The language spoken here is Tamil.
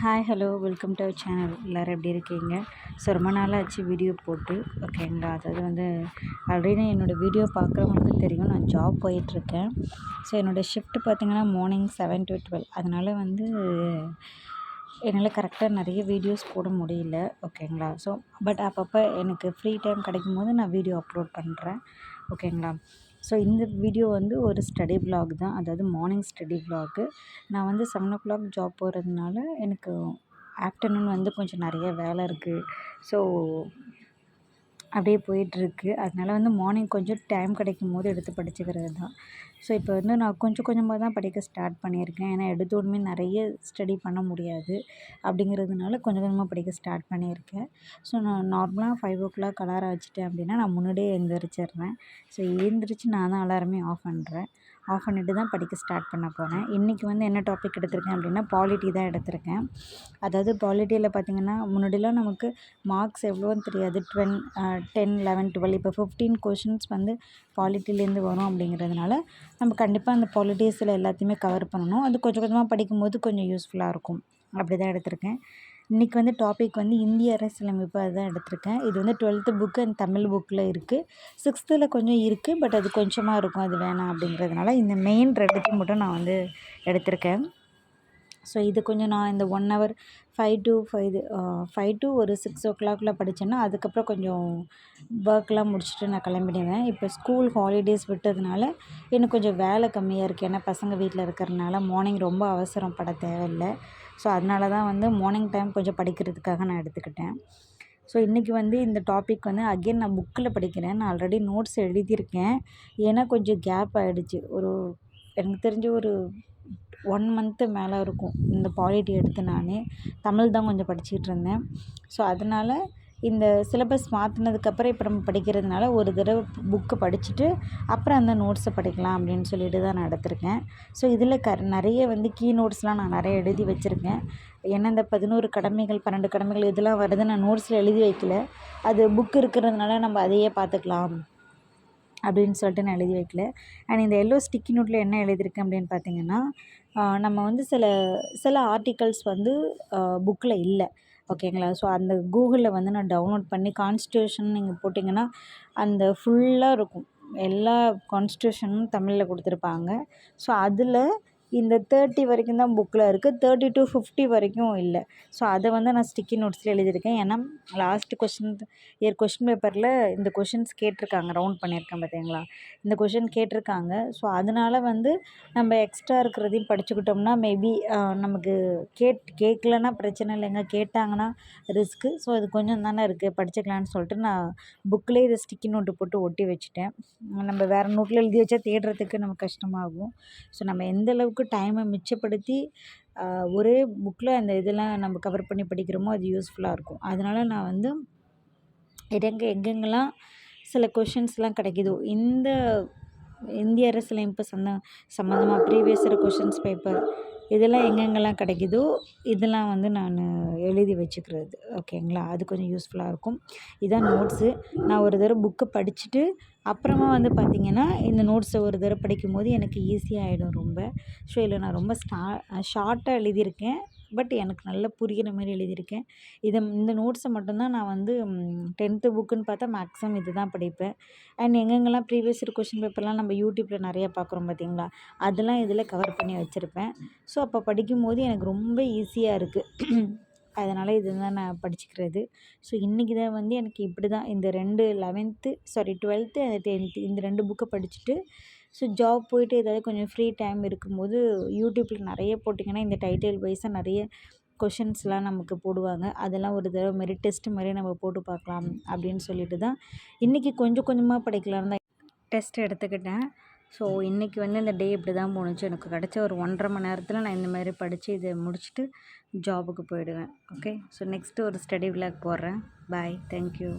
Hi hello welcome to our channel எல்லோரும் எப்படி இருக்கீங்க? ஸோ ரொம்ப நாளாச்சு வீடியோ போட்டு. ஓகேங்களா அதாவது வந்து ஆல்ரெடி என்னோடய வீடியோ பார்க்குறவங்களுக்கு தெரியும். நான் ஜாப் போயிட்டுருக்கேன். ஸோ என்னோடய ஷிஃப்ட் பார்த்திங்கன்னா மார்னிங் செவன் டு டுவெல் அதனால் வந்து என்னால் கரெக்டாக நிறைய வீடியோஸ் போட முடியல. ஓகேங்களா ஸோ பட் அப்பப்போ எனக்கு ஃப்ரீ டைம் கிடைக்கும் போது நான் வீடியோ அப்லோட் பண்ணுறேன் ஓகேங்களா ஸோ இந்த வீடியோ வந்து ஒரு ஸ்டடி விலாக் தான். அதாவது மார்னிங் ஸ்டடி விலாக்கு நான் வந்து செவன் ஓ கிளாக் ஜாப் போகிறதுனால எனக்கு ஆஃப்டர்நூன் வந்து கொஞ்சம் நிறைய வேலை இருக்குது ஸோ அப்படியே போயிட்டுருக்கு அதனால் வந்து மார்னிங் கொஞ்சம் டைம் கிடைக்கும் போது எடுத்து படிச்சுக்கிறது தான். ஸோ இப்போ வந்து நான் கொஞ்சம் கொஞ்சமாக தான் படிக்க ஸ்டார்ட் பண்ணியிருக்கேன். ஏன்னா எடுத்தோடனே நிறைய ஸ்டடி பண்ண முடியாது அப்படிங்கிறதுனால கொஞ்சம் கொஞ்சமாக படிக்க ஸ்டார்ட் பண்ணியிருக்கேன். ஸோ நான் நார்மலாக ஃபைவ் ஓ கிளாக் அலாரம் வச்சுட்டேன் அப்படின்னா நான் முன்னாடியே எழுந்திரிச்சிடுறேன் ஸோ எழுந்திரிச்சு நான் தான் அலாரமே ஆஃப் பண்ணுறேன் ஆஃப் பண்ணிட்டு தான் படிக்க ஸ்டார்ட் பண்ண போகிறேன் இன்றைக்கி வந்து என்ன டாபிக் எடுத்திருக்கேன் அப்படின்னா பாலிட்டி தான் எடுத்திருக்கேன். அதாவது பாலிட்டியில் பார்த்திங்கன்னா முன்னாடிலாம் நமக்கு மார்க்ஸ் எவ்வளோன்னு தெரியாது. டுவென் டென் லெவன் டுவெல் இப்போ ஃபிஃப்டீன் கொஷின்ஸ் வந்து பாலிட்டிலேருந்து வரும் அப்படிங்கிறதுனால நம்ம கண்டிப்பாக அந்த பாலிட்டிஸில் எல்லாத்தையுமே கவர் பண்ணணும். அது கொஞ்சம் கொஞ்சமாக படிக்கும்போது கொஞ்சம் யூஸ்ஃபுல்லாக இருக்கும். அப்படி தான் எடுத்திருக்கேன். இன்றைக்கி வந்து டாபிக் வந்து இந்திய அரசியலமைப்பு அதுதான் எடுத்திருக்கேன். இது வந்து டுவெல்த்து புக்கு அண்ட் தமிழ் புக்கில் இருக்குது சிக்ஸ்த்தில் கொஞ்சம் இருக்குது பட் அது கொஞ்சமாக இருக்கும். அது வேணாம் அப்படிங்கிறதுனால இந்த மெயின் ரெண்டுத்தையும் மட்டும் நான் வந்து எடுத்திருக்கேன். ஸோ இது கொஞ்சம் நான் இந்த one hour five to five five to ஒரு சிக்ஸ் ஓ கிளாக்கில் படித்தேன்னா அதுக்கப்புறம் கொஞ்சம் ஒர்க்லாம் முடிச்சுட்டு நான் கிளம்பிடுவேன். இப்போ ஸ்கூல் ஹாலிடேஸ் விட்டதுனால எனக்கு கொஞ்சம் வேலை கம்மியாக இருக்குது ஏன்னா பசங்க வீட்டில் இருக்கிறனால மார்னிங் ரொம்ப அவசரம் பட தேவையில்லை. ஸோ அதனால தான் வந்து மார்னிங் டைம் கொஞ்சம் படிக்கிறதுக்காக நான் எடுத்துக்கிட்டேன். ஸோ இன்றைக்கி வந்து இந்த டாபிக் வந்து அகெயின் நான் புக்கில் படிக்கிறேன். நான் ஆல்ரெடி நோட்ஸ் எழுதியிருக்கேன். ஏன்னா கொஞ்சம் கேப் ஆகிடுச்சு ஒரு எனக்கு தெரிஞ்ச ஒரு ஒன் மந்த்து மேலே இருக்கும். இந்த பாலிட்டி எடுத்து நான். தமிழ் தான் கொஞ்சம் படிச்சுக்கிட்டு இருந்தேன். ஸோ அதனால் இந்த சிலபஸ் மாற்றினதுக்கப்புறம் இப்போ நம்ம படிக்கிறதுனால ஒரு தடவை புக்கு படிச்சுட்டு அப்புறம் அந்த நோட்ஸை படிக்கலாம் அப்படின்னு சொல்லிட்டு தான் நான் எடுத்திருக்கேன். ஸோ இதில் க நிறைய வந்து கீ நோட்ஸ்லாம் நான் நிறைய எழுதி வச்சுருக்கேன். ஏன்னா இந்த பதினோரு கடமைகள் பன்னெண்டு கடமைகள் இதெல்லாம் வருது நான் நோட்ஸில் எழுதி வைக்கல. அது புக் இருக்கிறதுனால நம்ம அதையே பார்த்துக்கலாம். அப்படின்னு சொல்லிட்டு நான் எழுதி வைக்கல. அண்ட் இந்த எல்லோ ஸ்டிக்கி நோட்டில் என்ன எழுதியிருக்கேன் அப்படின்னு பார்த்தீங்கன்னா நம்ம வந்து சில சில ஆர்டிகல்ஸ் வந்து புக்கில் இல்லை. ஓகேங்களா ஸோ அந்த கூகுளில் வந்து நான் டவுன்லோட் பண்ணி கான்ஸ்டியூஷன் நீங்கள் போட்டிங்கன்னா அந்த ஃபுல்லாக இருக்கும். எல்லா கான்ஸ்டியூஷனும் தமிழில் கொடுத்துருப்பாங்க. ஸோ அதில் இந்த தேர்ட்டி வரைக்கும் தான் புக்கில் இருக்குது தேர்ட்டி டு ஃபிஃப்டி வரைக்கும் இல்லை. ஸோ அதை வந்து நான் ஸ்டிக்கி நோட்ஸில் எழுதியிருக்கேன். ஏன்னா லாஸ்ட்டு கொஷின் இயர் கொஷின் பேப்பரில் இந்த கொஷின்ஸ் கேட்டிருக்காங்க. ரவுண்ட் பண்ணியிருக்கேன் பார்த்தீங்களா இந்த கொஷின் கேட்டிருக்காங்க. ஸோ அதனால் வந்து நம்ம எக்ஸ்ட்ரா இருக்கிறதையும் படிச்சுக்கிட்டோம்னா மேபி நமக்கு கேட் கேட்கலன்னா பிரச்சனை இல்லைங்க கேட்டாங்கன்னா ரிஸ்க்கு ஸோ அது கொஞ்சம் தானே இருக்குது படிச்சுக்கலான்னு சொல்லிட்டு நான் புக்கிலே இதை ஸ்டிக்கி நோட்டு போட்டு ஒட்டி வச்சுட்டேன். நம்ம வேறு நோட்டில் எழுதி வச்சா தேடுறதுக்கு நமக்கு கஷ்டமாகும். ஸோ நம்ம எந்த அளவுக்கு டைமை மிச்சப்படுத்தி ஒரே புக்கில் அந்த இதெல்லாம் நம்ம கவர் பண்ணி படிக்கிறோமோ அது யூஸ்ஃபுல்லாக இருக்கும். அதனால் நான் வந்து எங்கே எங்கெங்கெல்லாம் சில கொஷின்ஸ்லாம் கிடைக்குதோ இந்த இந்திய அரசியலமைப்பு சந்த சம்மந்தமாக ப்ரீவியஸ் இயர் கொஷின்ஸ் பேப்பர் இதெல்லாம் எங்கெங்கெல்லாம் கிடைக்குதோ இதெல்லாம் வந்து நான் எழுதி வச்சுக்கிறது. ஓகேங்களா? அது கொஞ்சம் யூஸ்ஃபுல்லாக இருக்கும். இதுதான் நோட்ஸு நான் ஒரு தடவை புக்கை படிச்சுட்டு அப்புறமா வந்து பார்த்திங்கன்னா இந்த நோட்ஸை ஒரு தடவை படிக்கும்போது எனக்கு ஈஸியாகிடும் ரொம்ப. ஸோ இதில் நான் ரொம்ப ஸ்டா ஷார்ட்டாக எழுதியிருக்கேன். பட் எனக்கு நல்லா புரிகிற மாதிரி எழுதியிருக்கேன். இதை இந்த நோட்ஸை மட்டும்தான் நான் வந்து டென்த்து புக்குன்னு பார்த்தா மேக்ஸிமம் இது தான் படிப்பேன். அண்ட் எங்கெங்கெல்லாம் ப்ரீவியஸ் இயர் கொஷின் பேப்பர்லாம் நம்ம யூடியூப்பில் நிறையா பார்க்குறோம் பார்த்தீங்களா? அதெல்லாம் இதில் கவர் பண்ணி வச்சுருப்பேன். ஸோ அப்போ படிக்கும்போது எனக்கு ரொம்ப ஈஸியாக இருக்குது அதனால் இது தான் நான் படிச்சுக்கிறது. ஸோ இன்றைக்கி தான் வந்து எனக்கு இப்படி தான். இந்த ரெண்டு லெவன்த்து சாரி டுவெல்த்து டென்த்து இந்த ரெண்டு புக்கை படிச்சுட்டு ஸோ ஜாப் போயிட்டு ஏதாவது கொஞ்சம் ஃப்ரீ டைம் இருக்கும்போது யூடியூப்பில் நிறைய போட்டிங்கன்னா இந்த டைட்டில் வைஸாக நிறைய கொஷின்ஸ்லாம் நமக்கு போடுவாங்க. அதெல்லாம் ஒரு தடவை மாரி டெஸ்ட் மாதிரி நம்ம போட்டு பார்க்கலாம் அப்படின்னு சொல்லிட்டு தான் இன்றைக்கி கொஞ்சம் கொஞ்சமாக படிக்கலாம் தான் டெஸ்ட் எடுத்துக்கிட்டேன். ஸோ இன்றைக்கி வந்து இந்த டே இப்படி தான் போணுச்சு. எனக்கு கிடச்ச ஒரு ஒன்றரை மணி நேரத்தில் நான் இந்த மாதிரி படித்து இதை முடிச்சுட்டு ஜாபுக்கு போயிடுவேன். ஓகே ஸோ நெக்ஸ்ட்டு ஒரு ஸ்டடி விளாக் போடுறேன். Bye thank you